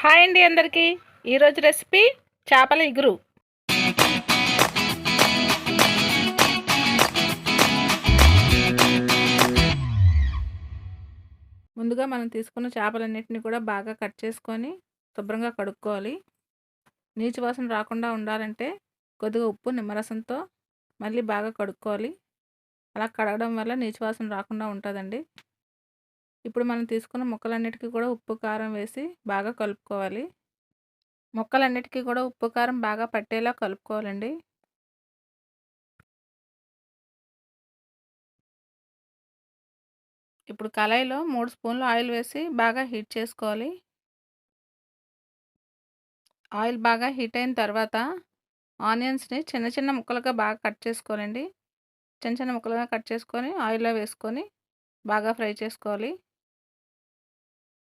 Hi అండి అందరికీ. ఈరోజు రెసిపీ చేపల ఇగురు. ముందుగా మనం తీసుకున్న చేపలన్నింటినీ కూడా బాగా కట్ చేసుకొని శుభ్రంగా కడుక్కోవాలి. నీచు వాసన రాకుండా ఉండాలంటే కొద్దిగా ఉప్పు నిమ్మరసంతో మళ్ళీ బాగా కడుక్కోవాలి. అలా కడగడం వల్ల నీచు వాసన రాకుండా ఉంటుందండి. ఇప్పుడు మనం తీసుకున్న ముక్కలన్నిటికీ కూడా ఉప్పు కారం వేసి బాగా కలుపుకోవాలి. ముక్కలన్నిటికీ కూడా ఉప్పు కారం బాగా పట్టేలా కలుపుకోవాలండి. ఇప్పుడు కళాయిలో మూడు స్పూన్లు ఆయిల్ వేసి బాగా హీట్ చేసుకోవాలి. ఆయిల్ బాగా హీట్ అయిన తర్వాత ఆనియన్స్ని చిన్న చిన్న ముక్కలుగా బాగా కట్ చేసుకోవాలండి. చిన్న చిన్న ముక్కలుగా కట్ చేసుకొని ఆయిల్లో వేసుకొని బాగా ఫ్రై చేసుకోవాలి.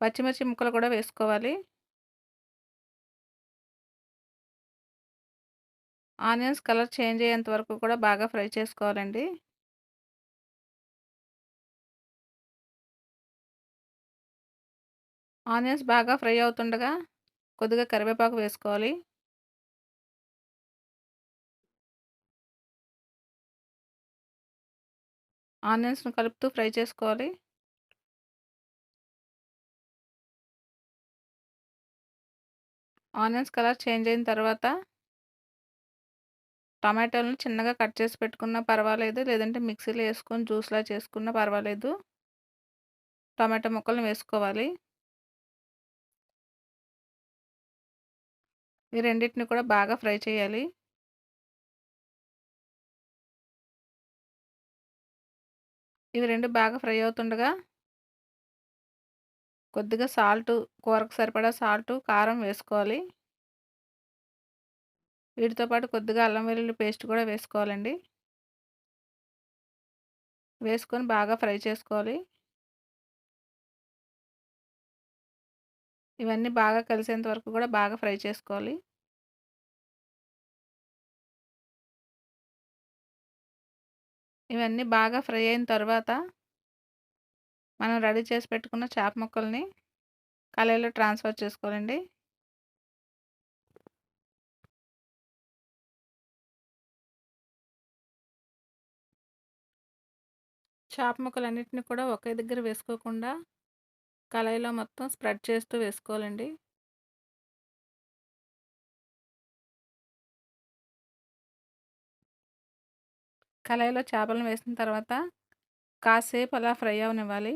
పచ్చిమిర్చి ముక్కలు కూడా వేసుకోవాలి. ఆనియన్స్ కలర్ చేంజ్ అయ్యేంత వరకు కూడా బాగా ఫ్రై చేసుకోవాలండి. ఆనియన్స్ బాగా ఫ్రై అవుతుండగా కొద్దిగా కరివేపాకు వేసుకోవాలి. ఆనియన్స్ను కలుపుతూ ఫ్రై చేసుకోవాలి. ఆనియన్స్ కలర్ చేంజ్ అయిన తర్వాత టమాటోలను చిన్నగా కట్ చేసి పెట్టుకున్నా పర్వాలేదు. లేదంటే మిక్సీలో వేసుకొని జ్యూస్లా చేసుకున్నా పర్వాలేదు. టమాటో ముక్కలను వేసుకోవాలి. ఈ రెండింటిని కూడా బాగా ఫ్రై చేయాలి. ఇవి రెండు బాగా ఫ్రై అవుతుండగా కొద్దిగా సాల్ట్ కూరకు సరిపడా సాల్ట్ కారం వేసుకోవాలి. వీటితో పాటు కొద్దిగా అల్లం వెల్లుల్లి పేస్ట్ కూడా వేసుకోవాలండి. వేసుకొని బాగా ఫ్రై చేసుకోవాలి. ఇవన్నీ బాగా కలిసేంత వరకు కూడా బాగా ఫ్రై చేసుకోవాలి. ఇవన్నీ బాగా ఫ్రై అయిన తర్వాత మనం రెడీ చేసి పెట్టుకున్న చేప ముక్కల్ని కళాయిలో ట్రాన్స్ఫర్ చేసుకోవాలండి. చేప ముక్కలన్నిటిని కూడా ఒకే దగ్గర వేసుకోకుండా కళాయిలో మొత్తం స్ప్రెడ్ చేస్తూ వేసుకోవాలండి. కళాయిలో చేపలను వేసిన తర్వాత కాసేపు అలా ఫ్రై అవనివ్వాలి.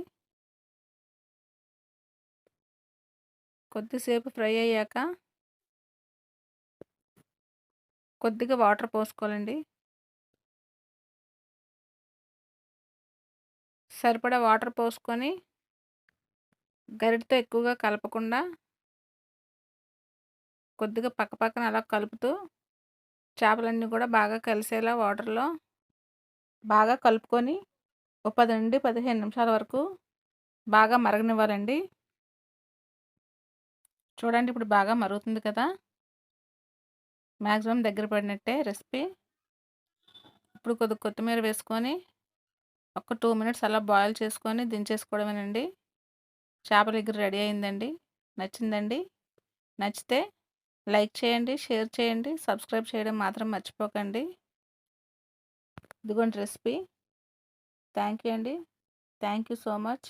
కొద్దిసేపు ఫ్రై అయ్యాక కొద్దిగా వాటర్ పోసుకోవాలండి. సరిపడా వాటర్ పోసుకొని గరిటితో ఎక్కువగా కలపకుండా కొద్దిగా పక్క పక్కన అలా కలుపుతూ చేపలన్నీ కూడా బాగా కలిసేలా వాటర్లో బాగా కలుపుకొని ఒక పది నుండి పదిహేను నిమిషాల వరకు బాగా మరగనివ్వాలండి. చూడండి ఇప్పుడు బాగా మరుగుతుంది కదా. మ్యాక్సిమం దగ్గర పడినట్టే రెసిపీ. ఇప్పుడు కొద్ది కొత్తిమీర వేసుకొని ఒక టూ మినిట్స్ అలా బాయిల్ చేసుకొని దించేసుకోవడమేనండి. చేపల దగ్గర రెడీ అయిందండి. నచ్చిందండి. నచ్చితే లైక్ చేయండి షేర్ చేయండి సబ్స్క్రైబ్ చేయడం మాత్రం మర్చిపోకండి. ఇదిగోండి రెసిపీ. థ్యాంక్ యూ అండి. Thank you so much.